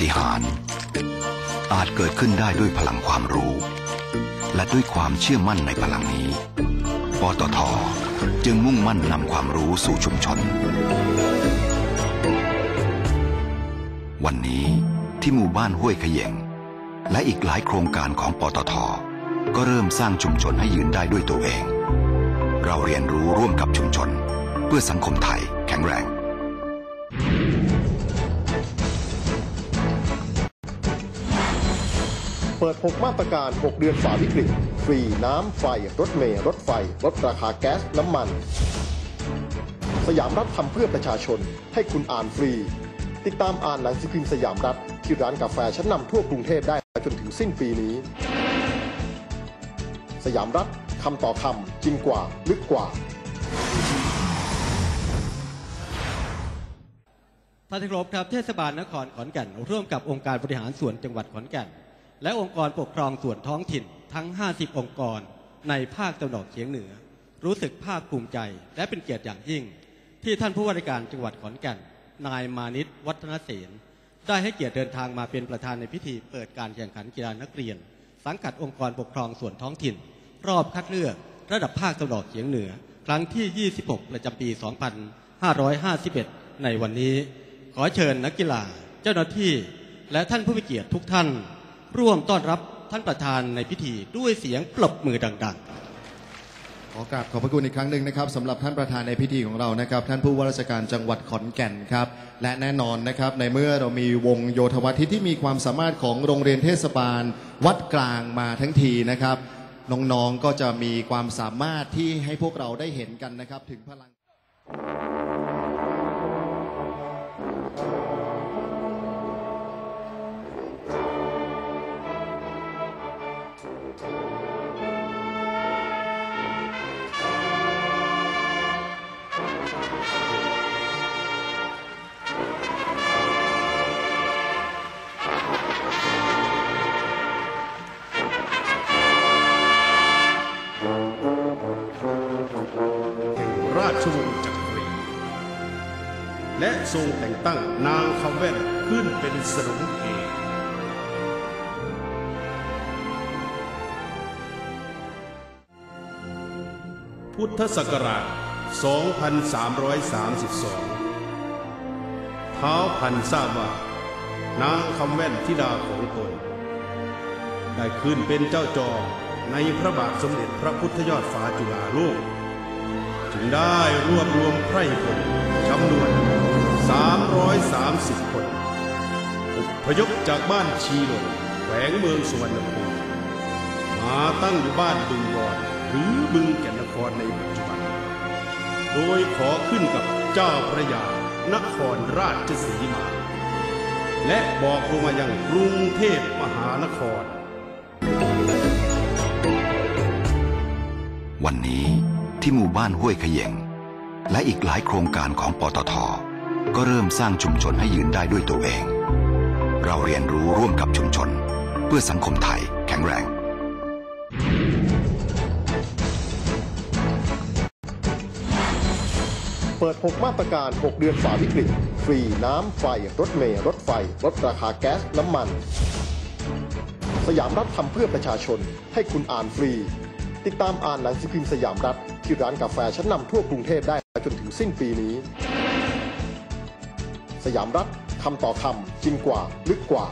ฏิหาร อาจเกิดขึ้นได้ด้วยพลังความรู้ และด้วยความเชื่อมั่นในพลังนี้ ปตทจึงมุ่งมั่นนำความรู้สู่ชุมชน วันนี้ที่หมู่บ้านห้วยขยงและอีกหลายโครงการของปตท ก็เริ่มสร้างชุมชนให้ยืนได้ด้วยตัวเอง เราเรียนรู้ร่วมกับชุมชน เพื่อสังคมไทยแข็งแรง เปิด 6 มาตรการ 6 เดือนฝ่าวิกฤต ฟรีน้ำไฟ รถเมล์รถไฟ ลดราคาแก๊สน้ำมัน สยามรัฐทำเพื่อประชาชน ให้คุณอ่านฟรี ติดตามอ่านหนังสือพิมพ์สยามรัฐ ที่ร้านกาแฟชั้นนำทั่วกรุงเทพได้จนถึงสิ้นปีนี้ สยามรัฐคำต่อคำจริงกว่า ลึกกว่าท่านที่ครพครับเทศบาลนครขอนแก่นร่วมกับองค์การบริหารส่วนจังหวัดขอนแก่น และองค์กรปกครองส่วนท้องถิ่นทั้ง 50 องค์กร ในภาคตะวันออกเฉียงเหนือ รู้สึกภาคภูมิใจ และเป็นเกียรติอย่างยิ่ง ที่ท่านผู้ว่าราชการจังหวัดขอนแก่น นายมานิตวัฒนเสนได้ให้เกียรติเดินทางมาเป็นประธานในพิธีเปิดการแข่งขันกีฬานักเรียน สังกัดองค์กรปกครองส่วนท้องถิ่น รอบคัดเลือก ระดับภาคตะวันออกเฉียงเหนือ ครั้งที่ 26 ประจำปี 2551 ในวันนี้ ขอเชิญนักกีฬาเจ้าหน้าที่ และท่านผู้มีเกียรติทุกท่าน ร่วมต้อนรับท่านประธานในพิธีด้วยเสียงปรบมือดัง ๆ ขอกราบขอบพระคุณอีกครั้งหนึ่งนะครับสำหรับท่านประธานในพิธีของเรานะครับ ท่านผู้ว่าราชการจังหวัดขอนแก่นครับ และแน่นอนนะครับในเมื่อเรามีวงโยธวาทิตที่มีความสามารถของโรงเรียนเทศบาล วัดกลางมาทั้งทีนะครับ น้องๆก็จะมีความสามารถที่ให้พวกเราได้เห็นกันนะครับถึงพลัง ทรงแต่งตั้งนางคำแว่นขึ้นเป็นสนมเอกพุทธศักราช 2332 เท้าพันทราบว่านางคำแว่นธิดาของตน ได้ขึ้นเป็นเจ้าจอมในพระบาทสมเด็จพระพุทธยอดฟ้าจุฬาโลกจึงได้รวบรวมไพร่พลจำนวน 330 คนอพยพจากบ้านชีหลนแขวงเมืองสุวรรณภูมิมาตั้งอยู่บ้านบึงบอนหรือบึงแก่นนครในปัจจุบัน โดยขอขึ้นกับเจ้าพระยานครราชสีมา และบอกลงมายังกรุงเทพมหานคร วันนี้ที่หมู่บ้านห้วยขยงและอีกหลายโครงการของปตท ก็เริ่มสร้างชุมชนให้ยืนได้ด้วยตัวเอง เราเรียนรู้ร่วมกับชุมชน เพื่อสังคมไทยแข็งแรงเปิด 6 มาตรการ 6 เดือนฝ่าวิกฤต ฟรี น้ำ ไฟ รถเมล์รถไฟ ลดราคาแก๊ส น้ำมัน สยามรัฐทำเพื่อประชาชน ให้คุณอ่านฟรี ติดตามอ่านหนังสือพิมพ์สยามรัฐ ที่ร้านกาแฟชั้นนำทั่วกรุงเทพได้จนถึงสิ้นปีนี้ ยามรัฐคำต่อคำจริงกว่า ลึกกว่า